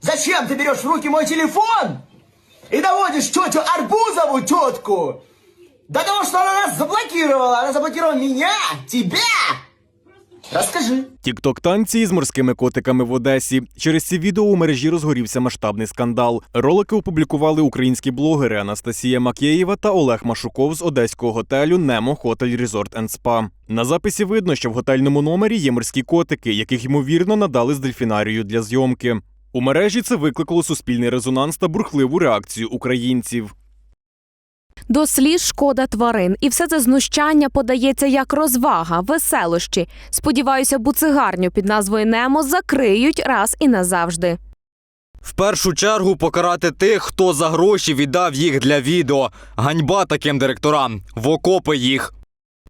Зачем ты берешь в руки мой телефон и доводишь тетю Арбузову тетку до того, что она нас заблокировала? Она заблокировала меня, тебя! Расскажи. Тікток танці з морськими котиками в Одесі. Через ці відео у мережі розгорівся масштабний скандал. Ролики опублікували українські блогери Анастасія Макєєва та Олег Машуков з одеського готелю Немо Хотель Resort and Spa. На записі видно, що в готельному номері є морські котики, яких ймовірно надали з дельфінарію для зйомки. У мережі це викликало суспільний резонанс та бурхливу реакцію українців. До сліз шкода тварин, і все це знущання подається як розвага, веселощі. Сподіваюся, буцигарню під назвою Немо закриють раз і назавжди. В першу чергу покарати тих, хто за гроші віддав їх для відео. Ганьба таким директорам. В окопи їх.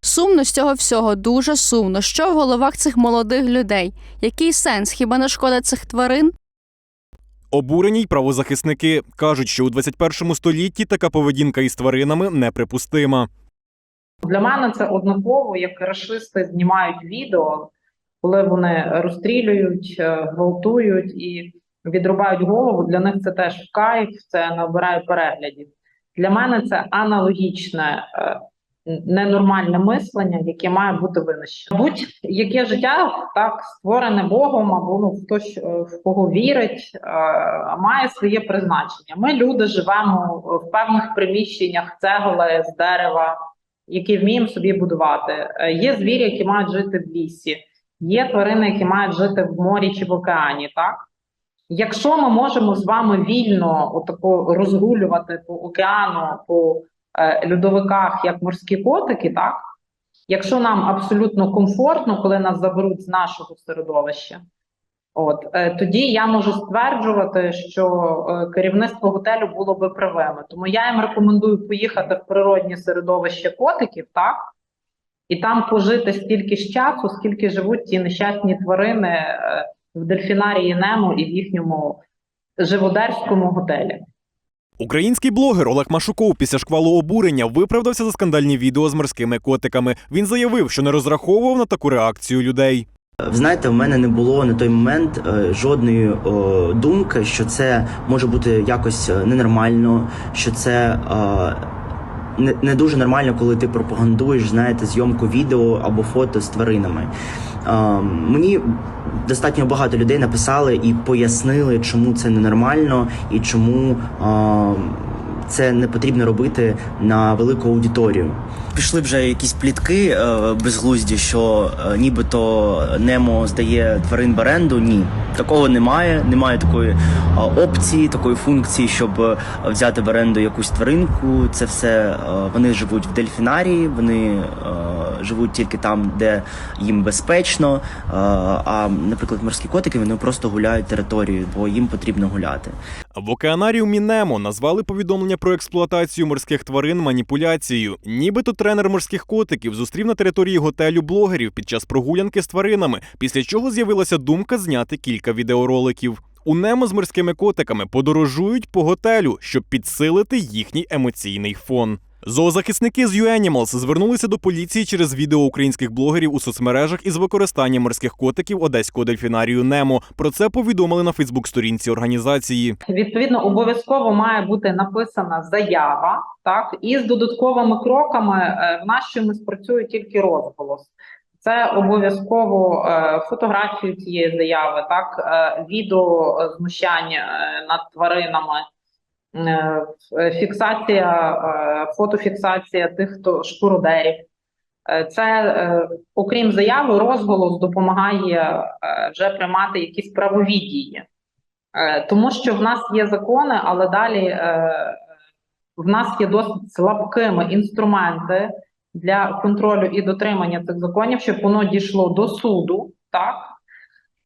Сумно з цього всього, дуже сумно. Що в головах цих молодих людей? Який сенс? Хіба не шкода цих тварин? Обурені й правозахисники кажуть, що у 21 столітті така поведінка із тваринами неприпустима. Для мене це однаково, як рашисти знімають відео, коли вони розстрілюють, е, гвалтують і відрубають голову. Для них це теж в кайф, це набирає переглядів. Для мене це аналогічне е, ненормальне мислення, яке має бути винищено. Будь-яке життя так створене Богом або ну хтось е, в кого вірить, е, має своє призначення. Ми люди живемо в певних приміщеннях цегли з дерева які вміємо собі будувати. Е, Є звірі, які мають жити в лісі, є тварини, які мають жити в морі чи в океані. Так, якщо ми можемо з вами вільно отако розгулювати по океану, по льодовиках, як морські котики, так якщо нам абсолютно комфортно, коли нас заберуть з нашого середовища. От е, тоді я можу стверджувати, що е, керівництво готелю було би правим. Тому я їм рекомендую поїхати в природнє середовище котиків, так і там пожити стільки ж часу, скільки живуть ті нещасні тварини е, в дельфінарії Немо і в їхньому живодерському готелі. Український блогер Олег Машуков після шквалу обурення виправдався за скандальні відео з морськими котиками. Він заявив, що не розраховував на таку реакцію людей. Ви знаєте, в мене не було на той момент е, жодної о, думки, що це може бути якось е, ненормально, що це е, не, не дуже нормально, коли ти пропагандуєш, знаєте, зйомку відео або фото з тваринами. Е, мені достатньо багато людей написали і пояснили, чому це ненормально і чому. Е, це не потрібно робити на велику аудиторію. Пішли вже якісь плітки е, безглузді, що е, нібито Немо здає тварин в оренду. Ні, такого немає. Немає такої е, опції, такої функції, щоб взяти в оренду якусь тваринку. Це все вони живуть в дельфінарії, вони живуть тільки там, де їм безпечно. А, наприклад, морські котики вони просто гуляють територію, бо їм потрібно гуляти. В океанаріумі Немо назвали повідомлення про експлуатацію морських тварин маніпуляцією. Нібито тренер морських котиків зустрів на території готелю блогерів під час прогулянки з тваринами, після чого з'явилася думка зняти кілька відеороликів. У Немо з морськими котиками подорожують по готелю, щоб підсилити їхній емоційний фон. Зоозахисники з UAnimals звернулися до поліції через відео українських блогерів у соцмережах із використанням морських котиків одеського дельфінарію Немо. Про це повідомили на Фейсбук-сторінці організації. Відповідно, обов'язково має бути написана заява, так і з додатковими кроками е, в нас чомусь працює тільки розголос. Це обов'язково е, фотографію цієї заяви, так е, відео знущань е, над тваринами, фіксація, е, фотофіксація тих, хто шкуродерів. Е, Це, е, окрім заяви, розголос допомагає е, вже приймати якісь правові дії. Е, Тому що в нас є закони, але далі е, в нас є досить слабкими інструменти для контролю і дотримання цих законів, щоб воно дійшло до суду, так?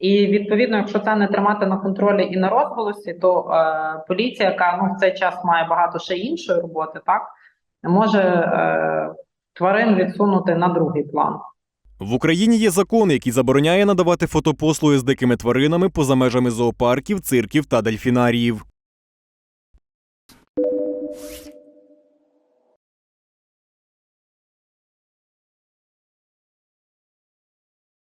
І відповідно, якщо це не тримати на контролі і на розголосі, то е, поліція, яка ну в цей час має багато ще іншої роботи, так може е, тварин відсунути на другий план. В Україні є закон, який забороняє надавати фотопослуги з дикими тваринами поза межами зоопарків, цирків та дельфінаріїв.